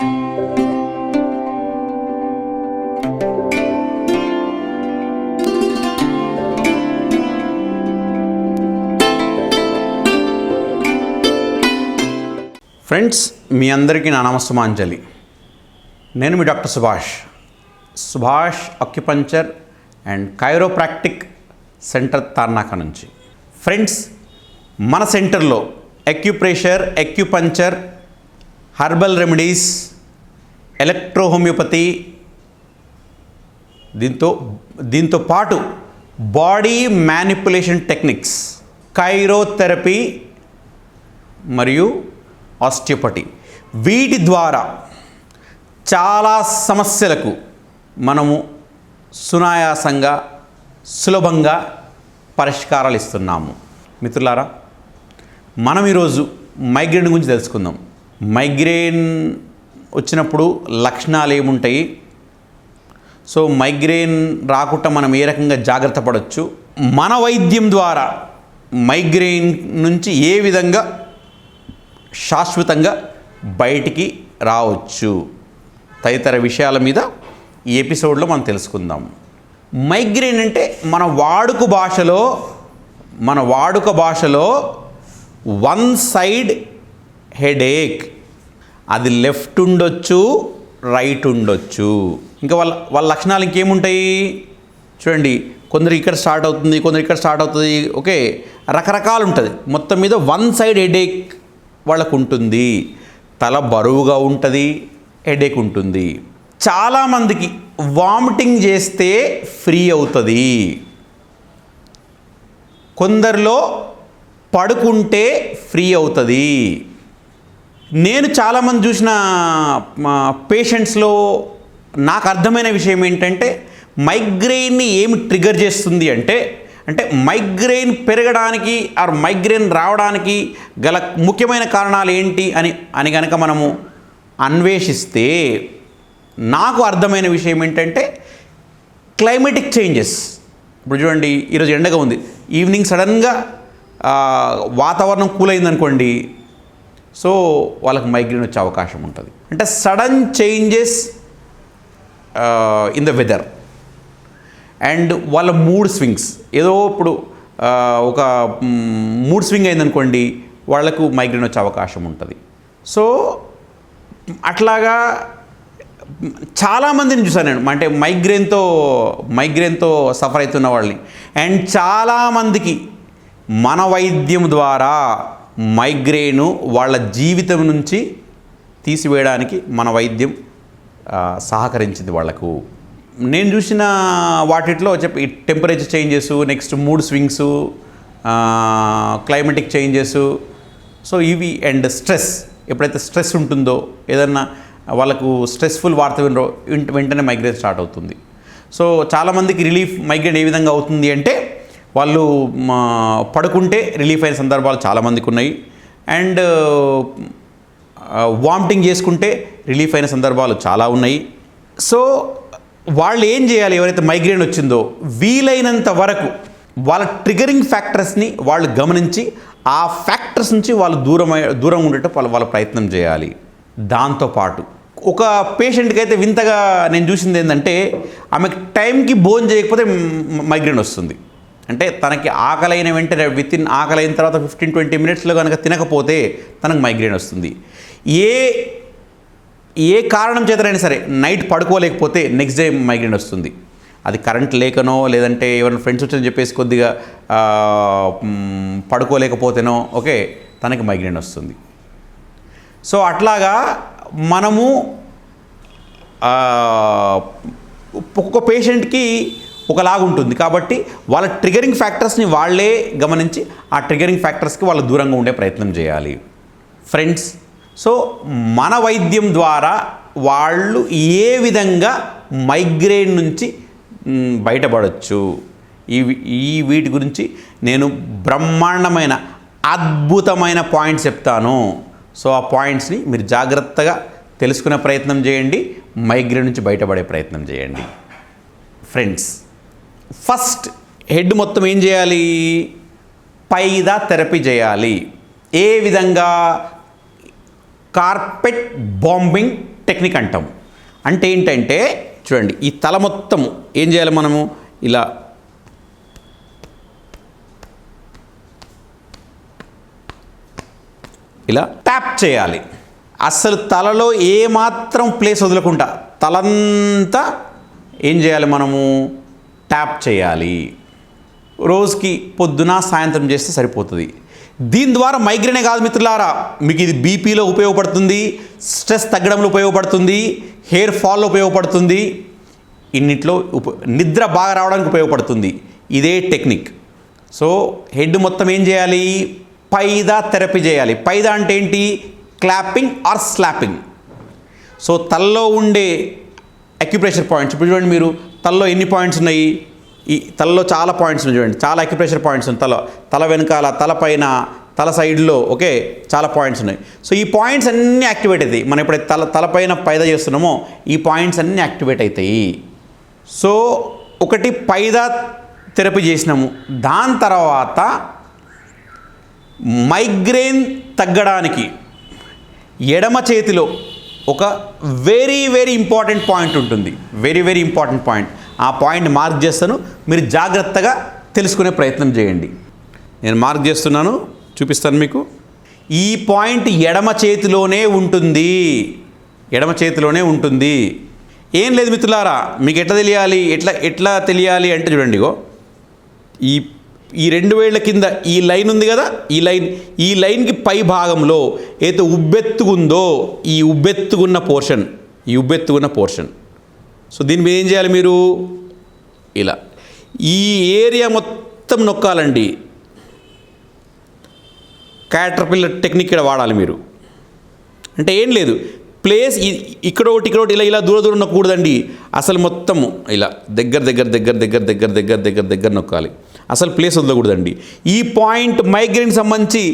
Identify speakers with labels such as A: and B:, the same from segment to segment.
A: Friends మీ అందరికీ నా నమస్తమాంజలి. నేను మీ doctor Subhash. Subhash acupuncture and chiropractic centre Tarnaka నుంచి. ఫ్రెండ్స్ మన సెంటర్లో acupressure acupuncture herbal remedies electro homeopathy దీంతో దీంతో పాటు బాడీ మ్యానిపులేషన్ టెక్నిక్స్ కైరోథెరపీ మరియు ఆస్టియోపతి. వీటి ద్వారా చాలా సమస్యలకు మనము సునాయాసంగా సులభంగా పరిష్కారాలు ఇస్తున్నాము. మిత్రులారా మనం ఈరోజు మైగ్రేన్ గురించి తెలుసుకుందాం. మైగ్రేన్ వచ్చినప్పుడు లక్షణాలు ఏముంటాయి? సో మైగ్రేన్ రాకుండా మనం ఏ రకంగా జాగ్రత్త పడవచ్చు మన వైద్యం ద్వారా మైగ్రేన్ నుంచి ఏ విధంగా శాశ్వతంగా బయటికి రావచ్చు? తదితర విషయాల మీద ఈ ఎపిసోడ్లో మనం తెలుసుకుందాం. మైగ్రేన్ అంటే మన వాడుక భాషలో మన వాడుక భాషలో వన్ సైడ్ హెడేక్. అది లెఫ్ట్ ఉండొచ్చు రైట్ ఉండొచ్చు. ఇంకా వాళ్ళ వాళ్ళ లక్షణాలు ఇంకేముంటాయి? చూడండి కొందరు ఇక్కడ స్టార్ట్ అవుతుంది కొందరు ఇక్కడ స్టార్ట్ అవుతుంది. ఓకే రకరకాలు ఉంటుంది. మొత్తం మీద వన్ సైడ్ హెడేక్ వాళ్ళకు ఉంటుంది. తల బరువుగా ఉంటుంది హెడేక్ ఉంటుంది. చాలామందికి వామిటింగ్ చేస్తే ఫ్రీ అవుతుంది. కొందరిలో పడుకుంటే ఫ్రీ అవుతుంది. నేను చాలామంది చూసిన పేషెంట్స్లో నాకు అర్థమైన విషయం ఏంటంటే మైగ్రెయిన్ని ఏమి ట్రిగర్ చేస్తుంది అంటే అంటే మైగ్రెయిన్ పెరగడానికి ఆర్ మైగ్రెయిన్ రావడానికి గల ముఖ్యమైన కారణాలు ఏంటి అని అని కనుక మనము అన్వేషిస్తే నాకు అర్థమైన విషయం ఏంటంటే క్లైమేటిక్ చేంజెస్ ఇప్పుడు చూడండి ఈరోజు ఎండగా ఉంది. ఈవినింగ్ సడన్గా వాతావరణం కూల్ అయిందనుకోండి సో వాళ్ళకి మైగ్రేన్ వచ్చే అవకాశం ఉంటుంది. అంటే sudden changes in the weather and వాళ్ళ మూడ్ స్వింగ్స్ ఏదో ఇప్పుడు ఒక మూడ్ స్వింగ్ అయిందనుకోండి వాళ్ళకు మైగ్రేన్ వచ్చే అవకాశం ఉంటుంది. సో అట్లాగా చాలామందిని చూసాను నేను. అంటే మైగ్రేన్తో మైగ్రేన్తో సఫర్ అవుతున్న వాళ్ళని. అండ్ చాలామందికి మన వైద్యం ద్వారా మైగ్రేను వాళ్ళ జీవితం నుంచి తీసివేయడానికి మన వైద్యం సహకరించింది వాళ్ళకు నేను చూసిన వాటిట్లో చెప్పి temperature changes next mood swings climatic changes so ఇవి అండ్ స్ట్రెస్. ఎప్పుడైతే స్ట్రెస్ ఉంటుందో ఏదన్నా వాళ్ళకు స్ట్రెస్ఫుల్ వార్త వినరో వెంట- వెంటనే మైగ్రేన్ స్టార్ట్ అవుతుంది. సో చాలామందికి రిలీఫ్ మైగ్రేన్ ఏ విధంగా అవుతుంది అంటే వాళ్ళు మా, పడుకుంటే రిలీఫ్ అయిన సందర్భాలు చాలామందికి ఉన్నాయి. అండ్ వామిటింగ్ చేసుకుంటే రిలీఫ్ అయిన సందర్భాలు చాలా ఉన్నాయి. సో వాళ్ళు ఏం చేయాలి? ఎవరైతే మైగ్రేన్ వచ్చిందో వీలైనంత వరకు వాళ్ళ ట్రిగరింగ్ ఫ్యాక్టర్స్ని వాళ్ళు గమనించి ఆ ఫ్యాక్టర్స్ నుంచి వాళ్ళు దూరం దూరం ఉండేటప్పుడు వాళ్ళు వాళ్ళ ప్రయత్నం చేయాలి. దాంతోపాటు ఒక పేషెంట్కి అయితే వింతగా నేను చూసింది ఏంటంటే ఆమెకు టైంకి భోజనం చేయకపోతే మైగ్రేన్ వస్తుంది. అంటే తనకి ఆకలైన వెంటనే విత్ ఇన్ ఆకలైన తర్వాత ఫిఫ్టీన్ ట్వంటీ మినిట్స్లో కనుక తినకపోతే తనకు మైగ్రేన్ వస్తుంది. ఏ ఏ కారణం చేతనైనా సరే నైట్ పడుకోలేకపోతే నెక్స్ట్ డే మైగ్రేన్ వస్తుంది. అది కరెంట్ లేకనో లేదంటే ఎవరైనా ఫ్రెండ్స్ వచ్చని చెప్పేసి కొద్దిగా పడుకోలేకపోతేనో ఓకే తనకి మైగ్రేన్ వస్తుంది. సో అట్లాగా మనము ఒక్కొక్క పేషెంట్కి ఒకలాగా ఉంటుంది కాబట్టి వాళ్ళ ట్రిగరింగ్ ఫ్యాక్టర్స్ని వాళ్ళే గమనించి ఆ ట్రిగరింగ్ ఫ్యాక్టర్స్కి వాళ్ళు దూరంగా ఉండే ప్రయత్నం చేయాలి. ఫ్రెండ్స్ సో మన వైద్యం ద్వారా వాళ్ళు ఏ విధంగా మైగ్రేన్ నుంచి బయటపడవచ్చు ఈ ఈ వీటి గురించి నేను బ్రహ్మాండమైన అద్భుతమైన పాయింట్స్ చెప్తాను. సో ఆ పాయింట్స్ని మీరు జాగ్రత్తగా తెలుసుకునే ప్రయత్నం చేయండి. మైగ్రేన్ నుంచి బయటపడే ప్రయత్నం చేయండి. ఫ్రెండ్స్ ఫస్ట్ హెడ్ మొత్తం ఏం చేయాలి? పైదా థెరపీ చేయాలి. ఏ విధంగా? కార్పెట్ బాంబింగ్ టెక్నిక్ అంటాం. అంటే ఏంటంటే చూడండి ఈ తల మొత్తం ఏం చేయాలి మనము? ఇలా ఇలా ట్యాప్ చేయాలి. అస్సలు తలలో ఏమాత్రం ప్లేస్ వదలకుండా తలంతా ఏం చేయాలి మనము? ట్యాప్ చేయాలి. రోజుకి పొద్దున సాయంత్రం చేస్తే సరిపోతుంది. దీని ద్వారా మైగ్రేనే కాదు మిత్రులారా మీకు ఇది బీపీలో ఉపయోగపడుతుంది స్ట్రెస్ తగ్గడంలో ఉపయోగపడుతుంది హెయిర్ ఫాల్లో ఉపయోగపడుతుంది ఇన్నిట్లో ఉప నిద్ర బాగా రావడానికి ఉపయోగపడుతుంది. ఇదే టెక్నిక్. సో హెడ్ మొత్తం ఏం చేయాలి? పైదా థెరపీ చేయాలి. పైదా అంటే ఏంటి? Clapping are slapping. సో తలలో ఉండే అక్యుప్రెషర్ పాయింట్స్ ఇప్పుడు చూడండి మీరు తలలో ఎన్ని పాయింట్స్ ఉన్నాయి? ఈ తలలో చాలా పాయింట్స్ ఉన్నాయి చూడండి. చాలా అక్యుప్రెషర్ పాయింట్స్ ఉన్నాయి తల తల వెనకాల తల పైన తల సైడ్లో ఓకే? చాలా పాయింట్స్ ఉన్నాయి. సో ఈ పాయింట్స్ అన్నీ యాక్టివేట్ అవుతాయి. మనం ఎప్పుడైతే తల తలపైన పైదా చేస్తున్నామో ఈ పాయింట్స్ అన్నీ యాక్టివేట్ అవుతాయి. సో ఒకటి పైదా థెరపీ చేసినాము. దాని తర్వాత మైగ్రేన్ తగ్గడానికి ఎడమ చేతిలో ఒక వెరీ వెరీ ఇంపార్టెంట్ పాయింట్ ఉంటుంది. వెరీ వెరీ ఇంపార్టెంట్ పాయింట్ ఆ పాయింట్ మార్క్ చేస్తాను. మీరు జాగ్రత్తగా తెలుసుకునే ప్రయత్నం చేయండి. నేను మార్క్ చేస్తున్నాను. చూపిస్తాను మీకు. ఈ పాయింట్ ఎడమ చేతిలోనే ఉంటుంది. ఎడమ చేతిలోనే ఉంటుంది. ఏం లేదు మిత్రులారా మీకు ఎట్లా తెలియాలి? ఎట్లా ఎట్లా తెలియాలి అంటే చూడండి ఇగో. ఈ ఈ రెండు వేళ్ళ కింద ఈ లైన్ ఉంది కదా? ఈ లైన్ ఈ లైన్కి పై భాగంలో ఏదైతే ఉబ్బెత్తుకుందో ఈ ఉబ్బెత్తుకున్న పోర్షన్ ఈ ఉబ్బెత్తుకున్న పోర్షన్. సో దీని మీద ఏం చేయాలి మీరు? ఇలా. ఈ ఏరియా మొత్తం నొక్కాలండి. క్యాటర్పిల్లర్ టెక్నిక్ ఇక్కడ వాడాలి మీరు. అంటే ఏం లేదు. ప్లేస్ ఇక్కడ ఒకటి ఇక్కడ ఒకటి ఇలా ఇలా దూర దూరం నొక్కకూడదండి. అసలు మొత్తము ఇలా దగ్గర దగ్గర దగ్గర దగ్గర దగ్గర దగ్గర దగ్గర దగ్గర నొక్కాలి. అసలు ప్లేస్ వదలకూడదండి. ఈ పాయింట్ మైగ్రేన్ సంబంధించి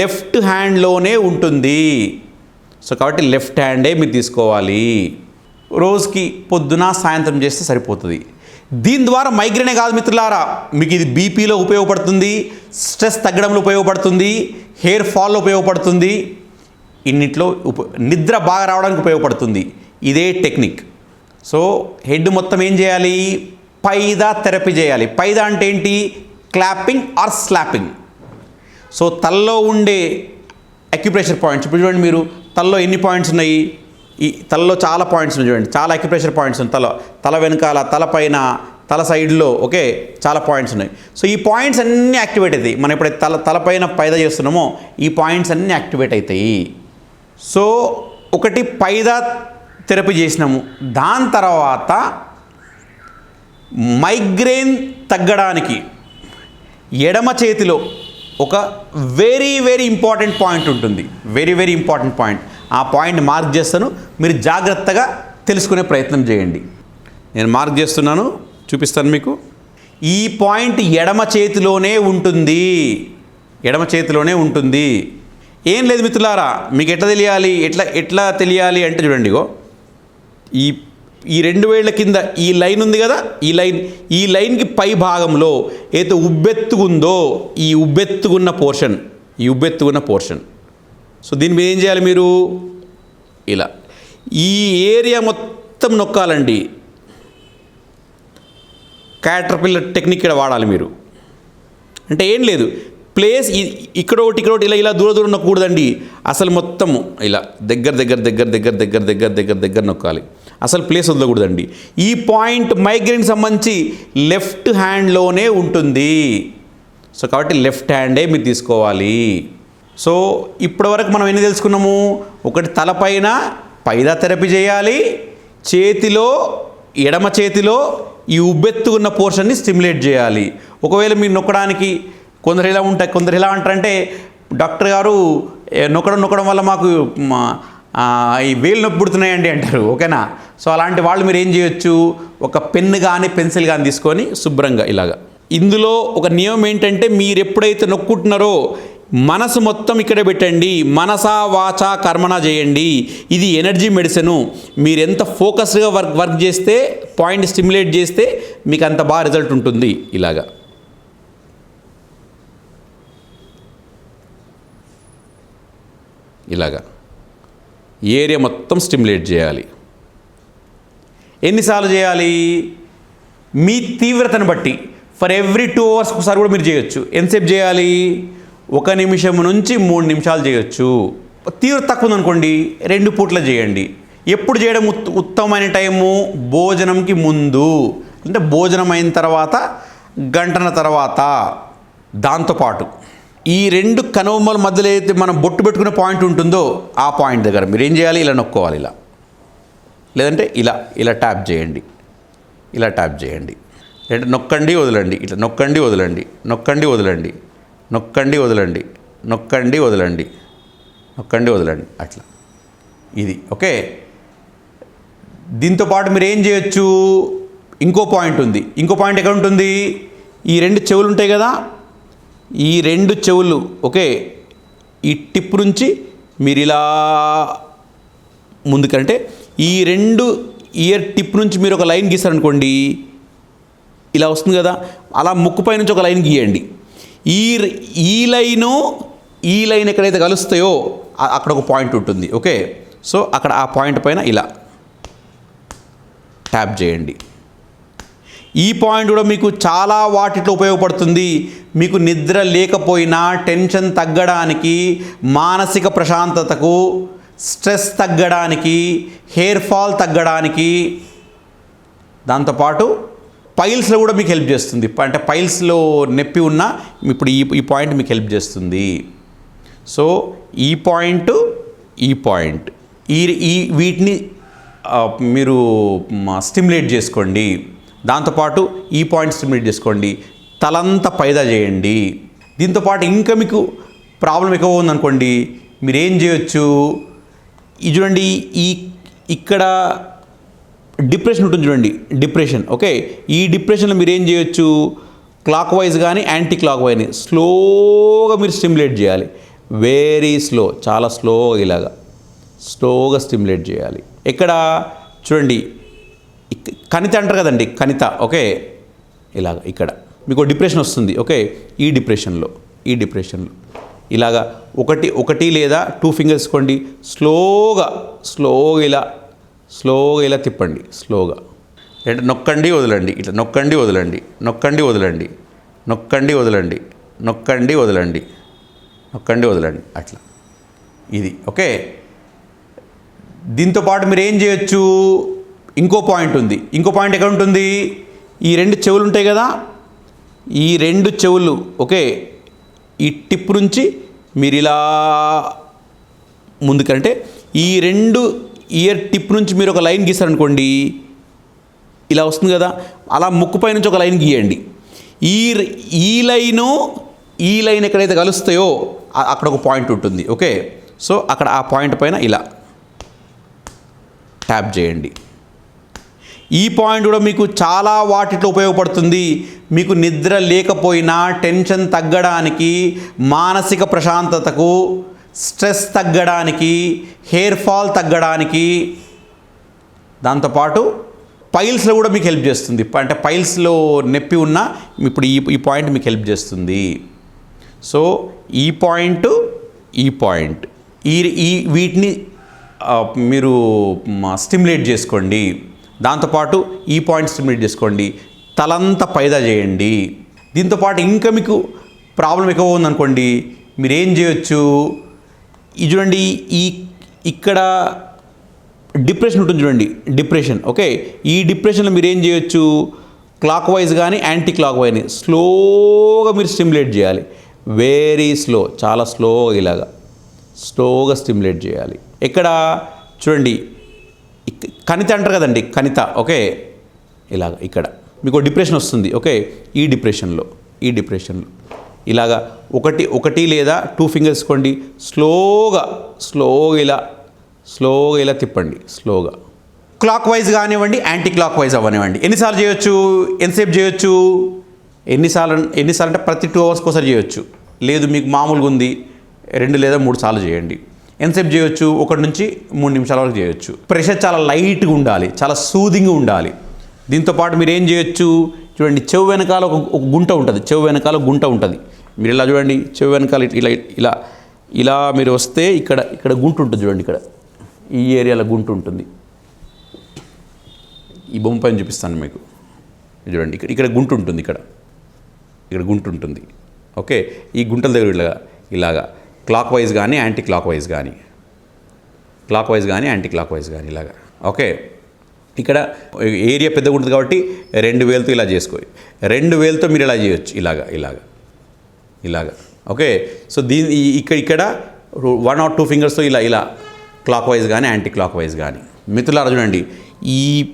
A: లెఫ్ట్ హ్యాండ్లోనే ఉంటుంది. సో కాబట్టి లెఫ్ట్ హ్యాండే మీరు తీసుకోవాలి. రోజుకి పొద్దున సాయంత్రం చేస్తే సరిపోతుంది. దీని ద్వారా మైగ్రేనే కాదు మిత్రులారా మీకు ఇది బీపీలో ఉపయోగపడుతుంది స్ట్రెస్ తగ్గడంలో ఉపయోగపడుతుంది హెయిర్ ఫాల్లో ఉపయోగపడుతుంది ఇన్నిట్లో ఉప నిద్ర బాగా రావడానికి ఉపయోగపడుతుంది. ఇదే టెక్నిక్ సో హెడ్ మొత్తం ఏం చేయాలి? పైదా థెరపీ చేయాలి. పైదా అంటే ఏంటి? Clapping are slapping. సో తలలో ఉండే అక్యుప్రెషర్ పాయింట్స్ ఇప్పుడు చూడండి మీరు తలలో ఎన్ని పాయింట్స్ ఉన్నాయి? ఈ తలలో చాలా పాయింట్స్ ఉన్నాయి చూడండి. చాలా అక్యుప్రెషర్ పాయింట్స్ ఉన్నాయి తల తల వెనకాల తల పైన తల సైడ్లో ఓకే? చాలా పాయింట్స్ ఉన్నాయి. సో ఈ పాయింట్స్ అన్నీ యాక్టివేట్ అవుతాయి. మనం ఎప్పుడైతే తల తలపైన పైదా చేస్తున్నామో ఈ పాయింట్స్ అన్నీ యాక్టివేట్ అవుతాయి. సో ఒకటి పైదా థెరపీ చేసినాము. దాని తర్వాత మైగ్రేన్ తగ్గడానికి ఎడమ చేతిలో ఒక వెరీ వెరీ ఇంపార్టెంట్ పాయింట్ ఉంటుంది. వెరీ వెరీ ఇంపార్టెంట్ పాయింట్ ఆ పాయింట్ మార్క్ చేస్తాను. మీరు జాగ్రత్తగా తెలుసుకునే ప్రయత్నం చేయండి. నేను మార్క్ చేస్తున్నాను. చూపిస్తాను మీకు. ఈ పాయింట్ ఎడమ చేతిలోనే ఉంటుంది. ఎడమ చేతిలోనే ఉంటుంది. ఏం లేదు మిత్రులారా మీకు ఎట్లా తెలియాలి? ఎట్లా ఎట్లా తెలియాలి అంటే చూడండి ఇగో. ఈ ఈ రెండు వేళ్ళ కింద ఈ లైన్ ఉంది కదా? ఈ లైన్. ఈ లైన్కి పై భాగంలో ఏదైతే ఉబ్బెత్తుకుందో ఈ ఉబ్బెత్తుకున్న పోర్షన్ ఈ ఉబ్బెత్తుకున్న పోర్షన్. సో దీని మీద ఏం చేయాలి మీరు? ఇలా. ఈ ఏరియా మొత్తం నొక్కాలండి. క్యాటర్పిల్లర్ టెక్నిక్ ఇక్కడ వాడాలి మీరు. అంటే ఏం లేదు. ప్లేస్ ఇక్కడ ఒకటి ఇక్కడ ఒకటి ఇలా ఇలా దూర దూరం నొక్కకూడదండి. అసలు మొత్తము ఇలా దగ్గర దగ్గర దగ్గర దగ్గర దగ్గర దగ్గర దగ్గర దగ్గర నొక్కాలి. అసలు ప్లేస్ వదలకూడదండి. ఈ పాయింట్ మైగ్రేన్ సంబంధించి లెఫ్ట్ హ్యాండ్లోనే ఉంటుంది. సో కాబట్టి లెఫ్ట్ హ్యాండే మీరు తీసుకోవాలి. సో ఇప్పటివరకు మనం ఎన్ని తెలుసుకున్నాము? ఒకటి తలపైన పైదా థెరపీ చేయాలి. చేతిలో ఎడమ చేతిలో ఈ ఉబ్బెత్తుకున్న పోర్షన్ని స్టిమ్యులేట్ చేయాలి. ఒకవేళ మీరు నొక్కడానికి కొందరు ఎలా ఉంటాయి కొందరు ఎలా అంటారంటే డాక్టర్ గారు నొక్కడం నొక్కడం వల్ల మాకు మా, ఈ వేలు నొప్పి పుడుతున్నాయండి అంటారు ఓకేనా? సో అలాంటి వాళ్ళు మీరు ఏం చేయొచ్చు? ఒక పెన్ను కానీ పెన్సిల్ కానీ తీసుకొని శుభ్రంగా ఇలాగా. ఇందులో ఒక నియమం ఏంటంటే మీరు ఎప్పుడైతే నొక్కుంటున్నారో మనసు మొత్తం ఇక్కడ పెట్టండి. మనసా వాచా కర్మణ చేయండి. ఇది ఎనర్జీ మెడిసిను. మీరు ఎంత ఫోకస్డ్గా వర్క్ వర్క్ చేస్తే పాయింట్ స్టిమ్యులేట్ చేస్తే మీకు అంత బాగా రిజల్ట్ ఉంటుంది ఇలాగా. ఇలాగా. ఏరియా మొత్తం స్టిమ్యులేట్ చేయాలి. ఎన్నిసార్లు చేయాలి? మీ తీవ్రతను బట్టి. ఫర్ ఎవ్రీ టూ అవర్స్ ఒకసారి కూడా మీరు చేయొచ్చు. ఎంతసేపు చేయాలి? ఒక నిమిషం నుంచి మూడు నిమిషాలు చేయొచ్చు. తీవ్రత తక్కువ ఉందనుకోండి రెండు పూట్ల చేయండి. ఎప్పుడు చేయడం ఉత్ ఉత్తమమైన టైము? భోజనంకి ముందు. అంటే భోజనం అయిన తర్వాత గంటన తర్వాత. దాంతోపాటు ఈ రెండు కనుబొమ్మల మధ్యలో అయితే మనం బొట్టు పెట్టుకునే పాయింట్ ఉంటుందో ఆ పాయింట్ దగ్గర మీరు ఏం చేయాలి? ఇలా నొక్కోవాలి ఇలా. లేదంటే ఇలా ఇలా ట్యాప్ చేయండి. ఇలా ట్యాప్ చేయండి. లేదంటే నొక్కండి వదలండి. ఇట్లా నొక్కండి వదలండి. నొక్కండి వదలండి. నొక్కండి వదలండి. నొక్కండి వదలండి. నొక్కండి వదలండి. అట్లా. ఇది. ఓకే? దీంతో పాటు మీరు ఏం చేయొచ్చు? ఇంకో పాయింట్ ఉంది. ఇంకో పాయింట్ ఎక్కడ ఉంటుంది? ఈ రెండు చెవులు ఉంటాయి కదా? ఈ రెండు చెవులు ఓకే ఈ టిప్ నుంచి మీరు ఇలా ముందుకంటే ఈ రెండు ఇయర్ టిప్ నుంచి మీరు ఒక లైన్ గీస్తారనుకోండి ఇలా వస్తుంది కదా అలా ముక్కుపై నుంచి ఒక లైన్ గీయండి. ఈ ఈ లైను ఈ లైన్ ఎక్కడైతే కలుస్తాయో అక్కడ ఒక పాయింట్ ఉంటుంది ఓకే. సో అక్కడ ఆ పాయింట్ పైన ఇలా ట్యాప్ చేయండి. ఈ పాయింట్ కూడా మీకు చాలా వాటిలో ఉపయోగపడుతుంది. మీకు నిద్ర లేకపోయినా టెన్షన్ తగ్గడానికి మానసిక ప్రశాంతతకు స్ట్రెస్ తగ్గడానికి హెయిర్ ఫాల్ తగ్గడానికి దాంతోపాటు పైల్స్లో కూడా మీకు హెల్ప్ చేస్తుంది. అంటే పైల్స్లో నొప్పి ఉన్న ఇప్పుడు ఈ ఈ పాయింట్ మీకు హెల్ప్ చేస్తుంది. సో ఈ పాయింట్ ఈ పాయింట్. ఈ ఈ వీటిని మీరు స్టిమ్యులేట్ చేసుకోండి. దాంతోపాటు ఈ పాయింట్ స్టిమ్యులేట్ చేసుకోండి. తలంతా పైదా చేయండి. దీంతోపాటు ఇంకా మీకు ప్రాబ్లం ఎక్కువ ఉందనుకోండి మీరు ఏం చేయొచ్చు? ఇది చూడండి ఈ ఇక్కడ డిప్రెషన్ ఉంటుంది చూడండి డిప్రెషన్ ఓకే? ఈ డిప్రెషన్లో మీరు ఏం చేయొచ్చు? క్లాక్ వైజ్ కానీ యాంటీ క్లాక్ వైజ్ని స్లోగా మీరు స్టిమ్యులేట్ చేయాలి. వెరీ స్లో చాలా స్లోగా ఇలాగా. స్లోగా స్టిమ్యులేట్ చేయాలి. ఇక్కడ చూడండి కణిత అంటారు కదండి కణిత. ఓకే. ఇలాగ ఇక్కడ. మీకు డిప్రెషన్ వస్తుంది. ఓకే. ఈ డిప్రెషన్లో ఈ డిప్రెషన్లో. ఇలాగా ఒకటి ఒకటి లేదా టూ ఫింగర్స్ కొండి స్లోగా స్లోగా ఇలా స్లోగా ఇలా తిప్పండి. స్లోగా. అంటే నొక్కండి వదలండి. ఇట్లా నొక్కండి వదలండి. నొక్కండి వదలండి. నొక్కండి వదలండి. నొక్కండి వదలండి. నొక్కండి వదలండి. అట్లా. ఇది. ఓకే. దీంతో పాటు మీరు ఏం చేయొచ్చు? ఇంకో పాయింట్ ఉంది. ఇంకో పాయింట్ ఎక్కడ ఉంటుంది? ఈ రెండు చెవులు ఉంటాయి కదా? ఈ రెండు చెవులు ఓకే? ఈ టిప్ నుంచి మీరు ఇలా ముందుకంటే ఈ రెండు ఇయర్ టిప్ నుంచి మీరు ఒక లైన్ గీస్తారనుకోండి ఇలా వస్తుంది కదా? అలా ముక్కుపై నుంచి ఒక లైన్ గీయండి. ఈ ఈ లైను ఈ లైన్ ఎక్కడైతే కలుస్తాయో అక్కడ ఒక పాయింట్ ఉంటుంది ఓకే? సో అక్కడ ఆ పాయింట్ పైన ఇలా ట్యాప్ చేయండి. ఈ పాయింట్ కూడా మీకు చాలా వాటిలో ఉపయోగపడుతుంది. మీకు నిద్ర లేకపోయినా టెన్షన్ తగ్గడానికి మానసిక ప్రశాంతతకు స్ట్రెస్ తగ్గడానికి హెయిర్ ఫాల్ తగ్గడానికి దాంతోపాటు పైల్స్లో కూడా మీకు హెల్ప్ చేస్తుంది. అంటే పైల్స్లో నొప్పి ఉన్న ఇప్పుడు ఈ ఈ పాయింట్ మీకు హెల్ప్ చేస్తుంది. సో ఈ పాయింట్ ఈ పాయింట్. ఈ ఈ వీటిని మీరు స్టిమ్యులేట్ చేసుకోండి. దాంతోపాటు ఈ పాయింట్ స్టిమ్యులేట్ చేసుకోండి. తలంతా పైదా చేయండి. దీంతోపాటు ఇంకా మీకు ప్రాబ్లం ఎక్కువ ఉందనుకోండి మీరు ఏం చేయొచ్చు? ఇది చూడండి ఈ ఇక్కడ డిప్రెషన్ ఉంటుంది చూడండి డిప్రెషన్ ఓకే? ఈ డిప్రెషన్లో మీరు ఏం చేయొచ్చు? క్లాక్ వైజ్ కానీ యాంటీ క్లాక్ వైజ్ని స్లోగా మీరు స్టిమ్యులేట్ చేయాలి. వెరీ స్లో చాలా స్లోగా ఇలాగా. స్లోగా స్టిమ్యులేట్ చేయాలి. ఇక్కడ చూడండి కణిత అంటారు కదండి కణిత. ఓకే. ఇలాగ ఇక్కడ. మీకు డిప్రెషన్ వస్తుంది. ఓకే. ఈ డిప్రెషన్లో ఈ డిప్రెషన్లో. ఇలాగా ఒకటి ఒకటి లేదా టూ ఫింగర్స్ కొండి స్లోగా స్లోగా ఇలా స్లోగా ఇలా తిప్పండి. స్లోగా. క్లాక్ వైజ్ కానివ్వండి యాంటీ క్లాక్ వైజ్ అవ్వనివ్వండి. ఎన్నిసార్లు చేయొచ్చు? ఎంతసేపు చేయొచ్చు? ఎన్నిసార్లు ఎన్నిసార్లు అంటే ప్రతి టూ అవర్స్కి ఒకసారి చేయొచ్చు. లేదు మీకు మామూలుగా ఉంది రెండు లేదా మూడు సార్లు చేయండి. ఎంతసేపు చేయొచ్చు? ఒకటి నుంచి మూడు నిమిషాల వరకు చేయొచ్చు. ప్రెషర్ చాలా లైట్గా ఉండాలి చాలా సూదింగ్గా ఉండాలి. దీంతో పాటు మీరు ఏం చేయొచ్చు? చూడండి చెవు వెనకాల ఒక ఒక గుంట ఉంటుంది. చెవు వెనకాల గుంట ఉంటుంది. మీరు ఇలా చూడండి చెవు వెనకాల ఇలా ఇలా ఇలా మీరు వస్తే ఇక్కడ ఇక్కడ గుంట ఉంటుంది చూడండి ఇక్కడ. ఈ ఏరియాలో గుంటు ఉంటుంది. ఈ బొమ్మ పైన చూపిస్తాను మీకు. చూడండి ఇక్కడ ఇక్కడ గుంటు ఉంటుంది ఇక్కడ. ఇక్కడ గుంటు ఉంటుంది. ఓకే? ఈ గుంటల దగ్గర ఇలాగా ఇలాగా. క్లాక్ వైజ్ కానీ యాంటీ క్లాక్ వైజ్ కానీ. క్లాక్ వైజ్ కానీ యాంటీ క్లాక్ వైజ్ కానీ ఇలాగా. ఓకే? ఇక్కడ ఏరియా పెద్దగా ఉంటుంది కాబట్టి రెండు వేలతో ఇలా చేసుకో. రెండు వేలతో మీరు ఇలా చేయొచ్చు. ఇలాగా ఇలాగ. ఇలాగ. ఓకే? సో దీని ఇక్కడ ఇక్కడ వన్ ఆర్ టూ ఫింగర్స్తో ఇలా ఇలా క్లాక్ వైజ్ కానీ యాంటీ క్లాక్ వైజ్ కానీ. మిత్రులారా చూడండి. ఈ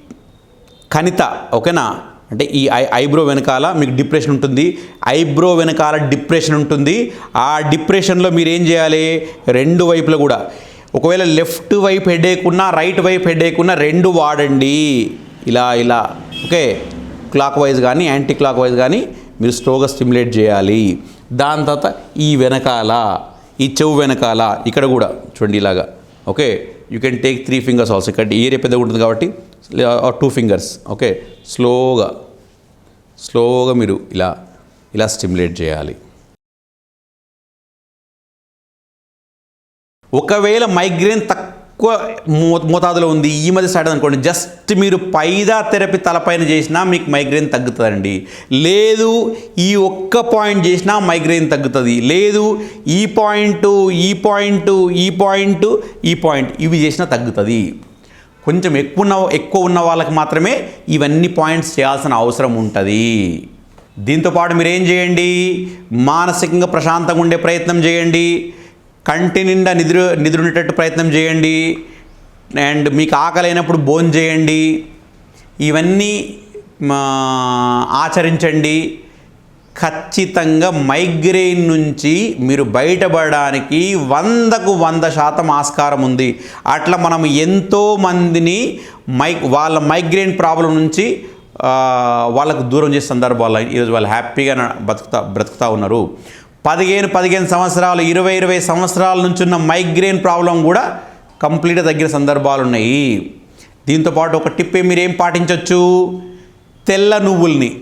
A: కణిత ఓకేనా? అంటే ఈ ఐ ఐబ్రో వెనకాల మీకు డిప్రెషన్ ఉంటుంది. ఐబ్రో వెనకాల డిప్రెషన్ ఉంటుంది. ఆ డిప్రెషన్లో మీరు ఏం చేయాలి? రెండు వైపులో కూడా. ఒకవేళ లెఫ్ట్ వైపు హెడేక్ ఉన్నా రైట్ వైపు హెడేక్ ఉన్నా రెండు వాడండి. ఇలా ఇలా. ఓకే? క్లాక్ వైజ్ కానీ యాంటీ క్లాక్ వైజ్ కానీ మీరు స్లోగా స్టిమ్యులేట్ చేయాలి. దాని తర్వాత ఈ వెనకాల ఈ చెవు వెనకాల ఇక్కడ కూడా చూడండి ఇలాగా. Okay? You can take three fingers also ఇక్కడ ఏరియా పెద్దగా ఉంటుంది కాబట్టి టూ ఫింగర్స్ ఓకే స్లోగా స్లోగా మీరు ఇలా ఇలా స్టిమ్యులేట్ చేయాలి. ఒకవేళ మైగ్రేన్ తక్కువ మో మోతాదులో ఉంది ఈ మధ్య స్టార్ట్ అనుకోండి. జస్ట్ మీరు పైదా థెరపీ తలపైన చేసినా మీకు మైగ్రేన్ తగ్గుతుందండి. లేదు ఈ ఒక్క పాయింట్ చేసినా మైగ్రేన్ తగ్గుతుంది. లేదు ఈ పాయింట్ ఈ పాయింట్ ఈ పాయింట్ ఈ పాయింట్ ఇవి చేసినా తగ్గుతుంది. కొంచెం ఎక్కువ ఉన్న ఎక్కువ ఉన్న వాళ్ళకి మాత్రమే ఇవన్నీ పాయింట్స్ చేయాల్సిన అవసరం ఉంటుంది. దీంతోపాటు మీరేం చేయండి? మానసికంగా ప్రశాంతంగా ఉండే ప్రయత్నం చేయండి. కంటి నిండా నిద్ర నిద్ర ఉండేటట్టు ప్రయత్నం చేయండి. అండ్ మీకు ఆకలి అయినప్పుడు భోజనం చేయండి. ఇవన్నీ మా, ఆచరించండి. ఖచ్చితంగా మైగ్రెయిన్ నుంచి మీరు బయటపడడానికి వందకు వంద శాతం ఆస్కారం ఉంది. అట్లా మనం ఎంతో మందిని మై వాళ్ళ మైగ్రెయిన్ ప్రాబ్లం నుంచి వాళ్ళకు దూరం చేసే సందర్భాల్లో ఈరోజు వాళ్ళు హ్యాపీగా బతుకుతా బ్రతుకుతా ఉన్నారు. పదిహేను పదిహేను సంవత్సరాలు ఇరవై ఇరవై సంవత్సరాల నుంచి ఉన్న మైగ్రేన్ ప్రాబ్లం కూడా కంప్లీట్గా తగ్గిన సందర్భాలు ఉన్నాయి. దీంతోపాటు ఒక టిప్ మీరు ఏం పాటించవచ్చు తెల్ల నువ్వుల్ని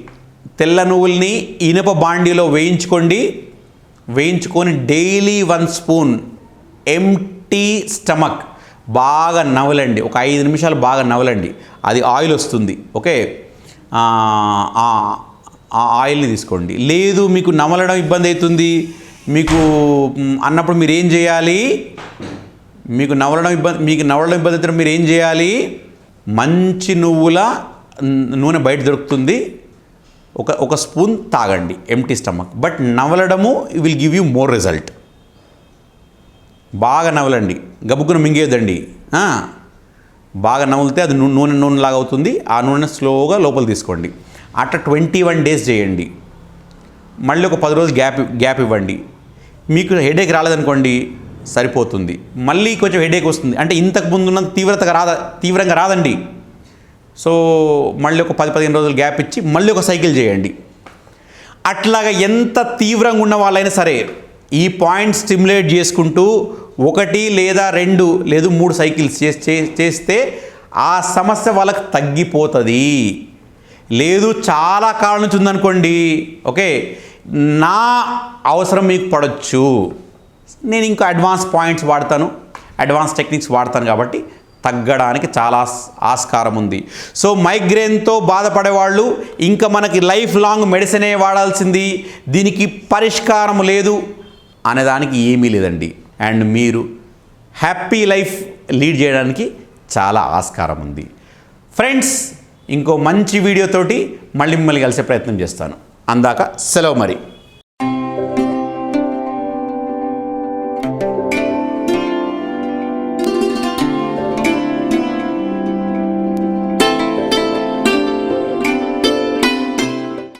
A: తెల్ల నువ్వుల్ని ఇనుప బాండీలో వేయించుకోండి. వేయించుకొని daily one spoon empty stomach బాగా నవలండి. ఒక ఐదు నిమిషాలు బాగా నవలండి. అది ఆయిల్ వస్తుంది. ఓకే? ఆ, ఆయిల్ని తీసుకోండి. లేదు మీకు నమలడం ఇబ్బంది అవుతుంది. మీకు అన్నప్పుడు మీరు ఏం చేయాలి? మీకు నవలడం ఇబ్బంది మీకు నవలడం ఇబ్బంది అయితే మీరు ఏం చేయాలి? మంచి నువ్వుల నూనె బయట దొరుకుతుంది. ఒక ఒక స్పూన్ తాగండి. Empty stomach but నవలడము will give you more result బాగా నవలండి గబుక్కున మింగేదండి బాగా నవ్వులితే అది నూనె నూనె లాగా అవుతుంది. ఆ నూనె స్లోగా లోపల తీసుకోండి. అట్లా ట్వంటీ వన్ డేస్ చేయండి. మళ్ళీ ఒక పది రోజులు గ్యాప్ గ్యాప్ ఇవ్వండి. మీకు హెడేక్ రాలేదనుకోండి సరిపోతుంది. మళ్ళీ కొంచెం హెడేక్ వస్తుంది. అంటే ఇంతకు ముందు ఉన్న తీవ్రతగా రాద తీవ్రంగా రాదండి. సో మళ్ళీ ఒక పది పదిహేను రోజులు గ్యాప్ ఇచ్చి మళ్ళీ ఒక సైకిల్ చేయండి. అట్లాగా ఎంత తీవ్రంగా ఉన్న వాళ్ళైనా సరే ఈ పాయింట్ స్టిమ్యులేట్ చేసుకుంటూ ఒకటి లేదా రెండు లేదు మూడు సైకిల్స్ చే- చేస్తే ఆ సమస్య వాళ్ళకి తగ్గిపోతుంది. లేదు చాలా కాలం నుంచి ఉందనుకోండి ఓకే నా అవసరం మీకు పడవచ్చు నేను ఇంకా అడ్వాన్స్ పాయింట్స్ వాడతాను అడ్వాన్స్ టెక్నిక్స్ వాడతాను కాబట్టి తగ్గడానికి చాలా ఆస్కారం ఉంది. సో మైగ్రేన్తో బాధపడే వాళ్ళు ఇంకా మనకి లైఫ్ లాంగ్ మెడిసినే వాడాల్సింది దీనికి పరిష్కారం లేదు అనేదానికి ఏమీ లేదండి. అండ్ మీరు హ్యాపీ లైఫ్ లీడ్ చేయడానికి చాలా ఆస్కారం ఉంది. ఫ్రెండ్స్ ఇంకో మంచి వీడియోతోటి మళ్ళీ మిమ్మల్ని కలిసే ప్రయత్నం చేస్తాను. అందాక సెలవు మరి.